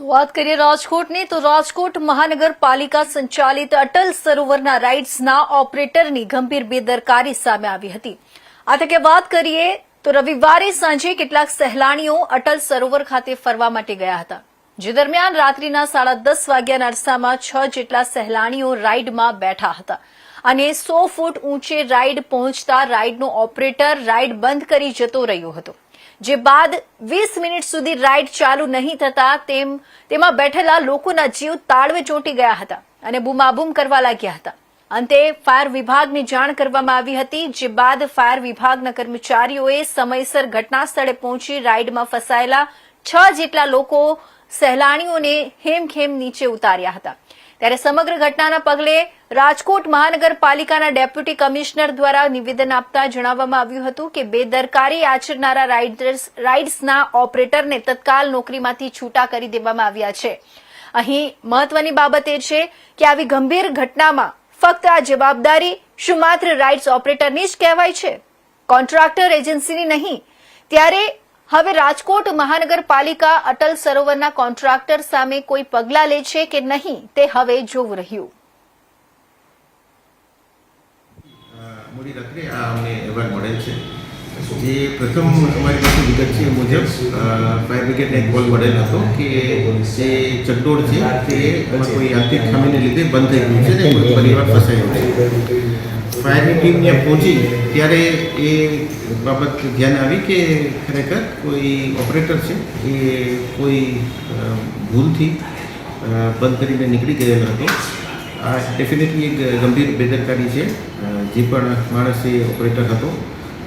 વાત કરીએ રાજકોટની, તો રાજકોટ મહાનગરપાલિકા સંચાલિત અટલ સરોવરના રાઇડ્સના ઓપરેટરની ગંભીર બેદરકારી સામે આવી હતી. આ તકે વાત કરીએ, તો રવિવારે સાંજે કેટલાક સહેલાણીઓ અટલ સરોવર ખાતે ફરવા માટે ગયા હતા. જે દરમિયાન રાત્રિના સાડા દસ વાગ્યાના અરસામાં છ જેટલા સહેલાણીઓ રાઇડમાં બેઠા હતા. અને સો ફૂટ ઊંચે રાઇડ પહોંચતા રાઇડનો ઓપરેટર રાઇડ બંધ કરી જતો રહ્યો હતો. જે બાદ વીસ મિનિટ સુધી રાઇડ ચાલુ નહીં થતા તેમ, તેમાં બેઠેલા લોકોના જીવ તાળવે ચોંટી ગયા હતા અને બૂમાબૂમ કરવા લાગ્યા હતા. અંતે ફાયર વિભાગની જાણ કરવામાં આવી હતી, જે બાદ ફાયર વિભાગના કર્મચારીઓએ સમયસર ઘટના સ્થળે પહોંચી રાઇડમાં ફસાયેલા છ જેટલા લોકો સહેલાણીઓને હેમખેમ નીચે ઉતાર્યા હતા. ત્યારે સમગ્ર ઘટનાના પગલે રાજકોટ મહાનગરપાલિકાના ડેપ્યુટી કમિશનર દ્વારા નિવેદન આપતા જણાવવામાં આવ્યું હતું કે બેદરકારી આચરનારા રાઇડર્સ, રાઇડ્સના ઓપરેટરને તત્કાલ નોકરીમાંથી છૂટા કરી દેવામાં આવ્યા છે. અહીં મહત્વની બાબત એ છે કે આવી ગંભીર ઘટનામાં ફક્ત આ જવાબદારી શું માત્ર રાઇડ્સ ઓપરેટરની જ કહેવાય છે. કોન્ટ્રાક્ટર એજન્સીની નહીં. ત્યારે હવે રાજકોટ મહાનગરપાલિકા અટલ સરોવરના કોન્ટ્રાક્ટર સામે કોઈ પગલાં લે છે કે નહીં તે હવે જોવું રહ્યું. મોડી રાત્રે આ અમને અહેવાલ મળેલ છે. જે પ્રથમ અમારી પાસે વિગત છે મુજબ ફાયર બ્રિગેડને કોલ મળેલ હતો કે જે ચકડોળ છે તે કોઈ આર્થિક ખામીને લીધે બંધ થઈ ગયું છે ને પરિવાર ફસાયો છે. ફાયરની ટીમ ત્યાં પહોંચી ત્યારે એ બાબત ધ્યાન આવી કે ખરેખર કોઈ ઓપરેટર છે એ કોઈ ભૂલથી બંધ કરીને નીકળી ગયેલો હતો. આ ડેફિનેટલી એક ગંભીર બેદરકારી છે જે પણ માણસ એ ઓપરેટર હતો.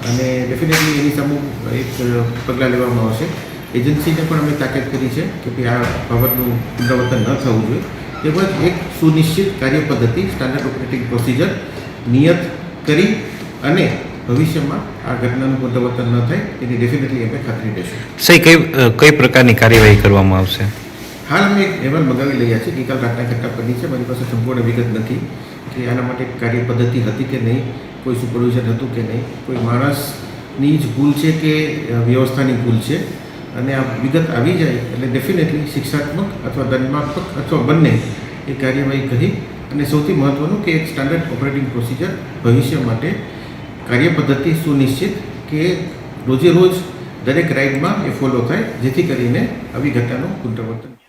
અને ડેફિનેટલી એની સામે એક પગલાં લેવામાં આવશે. એજન્સીને પણ અમે તાકીદ કરી છે કે ભાઈ આ બાબતનું પુનરાવર્તન ન થવું જોઈએ. તેમજ એક સુનિશ્ચિત કાર્ય પદ્ધતિ સ્ટાન્ડર્ડ ઓપરેટિંગ પ્રોસિજર નિયત કરી અને ભવિષ્યમાં આ ઘટનાનું પુનરાવર્તન ન થાય તેની ડેફિનેટલી અમે ખાતરી દેશું સહી કઈ કઈ પ્રકારની કાર્યવાહી કરવામાં આવશે? હાલ અમે એક અહેવાલ મંગાવી રહ્યા છીએ ગઈકાલ રાતના ઘટના બની છે મારી પાસે સંપૂર્ણ વિગત નથી કે આના માટે કાર્ય પદ્ધતિ હતી કે નહીં કોઈ સુપરવિઝન હતું કે નહીં કોઈ માણસની જ ભૂલ છે કે વ્યવસ્થાની ભૂલ છે. અને આ વિગત આવી જાય એટલે ડેફિનેટલી શિક્ષાત્મક અથવા દંડનાત્મક અથવા બંને એ કાર્યવાહી કરી અને સૌથી મહત્ત્વનું કે એક સ્ટાન્ડર્ડ ઓપરેટિંગ પ્રોસિજર ભવિષ્ય માટે કાર્ય પદ્ધતિ સુનિશ્ચિત કે રોજે રોજ દરેક રાઇડમાં એ ફોલો થાય, જેથી કરીને આવી ઘટનાનું પુનરાવર્તન